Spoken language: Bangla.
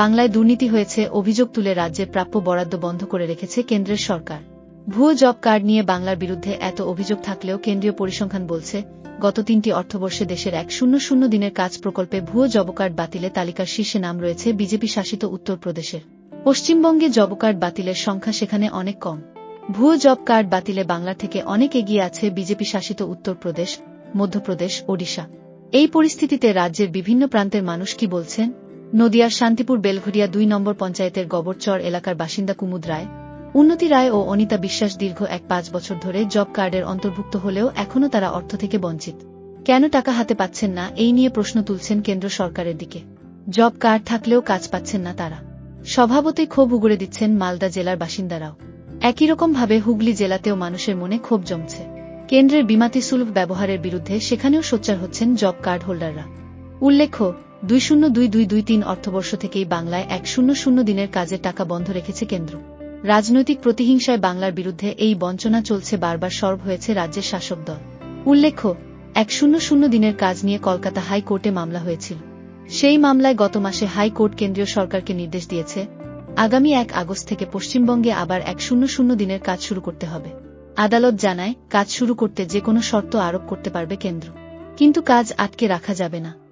বাংলায় দুর্নীতি হয়েছে, অভিযোগ তুলে রাজ্যের প্রাপ্য বরাদ্দ বন্ধ করে রেখেছে কেন্দ্রের সরকার। ভুয়ো জব কার্ড নিয়ে বাংলার বিরুদ্ধে এত অভিযোগ থাকলেও কেন্দ্রীয় পরিসংখ্যান বলছে, গত তিনটি অর্থবর্ষে দেশের এক শূন্য শূন্য দিনের কাজ প্রকল্পে ভুয়ো জব কার্ড বাতিলে তালিকার শীর্ষে নাম রয়েছে বিজেপি শাসিত উত্তরপ্রদেশের পশ্চিমবঙ্গে জব কার্ড বাতিলের সংখ্যা সেখানে অনেক কম। ভুয়ো জব কার্ড বাতিলে বাংলা থেকে অনেক এগিয়ে আছে বিজেপি শাসিত উত্তরপ্রদেশ মধ্যপ্রদেশ ওডিশা। এই পরিস্থিতিতে রাজ্যের বিভিন্ন প্রান্তের মানুষ কি বলছেন? নদিয়ার শান্তিপুর বেলঘরিয়া দুই নম্বর পঞ্চায়েতের গবরচর এলাকার বাসিন্দা কুমুদ রায়, উন্নতি রায় ও অনিতা বিশ্বাস দীর্ঘ এক পাঁচ বছর ধরে জব কার্ডের অন্তর্ভুক্ত হলেও এখনও তারা অর্থ থেকে বঞ্চিত। কেন টাকা হাতে পাচ্ছেন না, এই নিয়ে প্রশ্ন তুলছেন কেন্দ্র সরকারের দিকে। জব কার্ড থাকলেও কাজ পাচ্ছেন না তারা। স্বভাবতই ক্ষোভ উগড়ে দিচ্ছেন মালদা জেলার বাসিন্দারাও। একই রকমভাবে হুগলি জেলাতেও মানুষের মনে ক্ষোভ জমছে। কেন্দ্রের বিমাতি শুল্ক ব্যবহারের বিরুদ্ধে সেখানেও সোচ্চার হচ্ছেন জব কার্ড হোল্ডাররা। উল্লেখ্য দুই শূন্য দুই দুই দুই তিন অর্থবর্ষ থেকেই বাংলায় এক শূন্য শূন্য দিনের কাজের টাকা বন্ধ রেখেছে কেন্দ্র। রাজনৈতিক প্রতিহিংসায় বাংলার বিরুদ্ধে এই বঞ্চনা চলছে বারবার সরব হয়েছে রাজ্যের শাসক দল। উল্লেখ্য, এক শূন্য শূন্য দিনের কাজ নিয়ে কলকাতা হাইকোর্টে মামলা হয়েছিল। সেই মামলায় গত মাসে হাইকোর্ট কেন্দ্রীয় সরকারকে নির্দেশ দিয়েছে, আগামী এক আগস্ট থেকে পশ্চিমবঙ্গে আবার এক শূন্য শূন্য দিনের কাজ শুরু করতে হবে। আদালত জানায়, কাজ শুরু করতে যে কোনো শর্ত আরোপ করতে পারবে কেন্দ্র। কিন্তু কাজ আটকে রাখা যাবে না।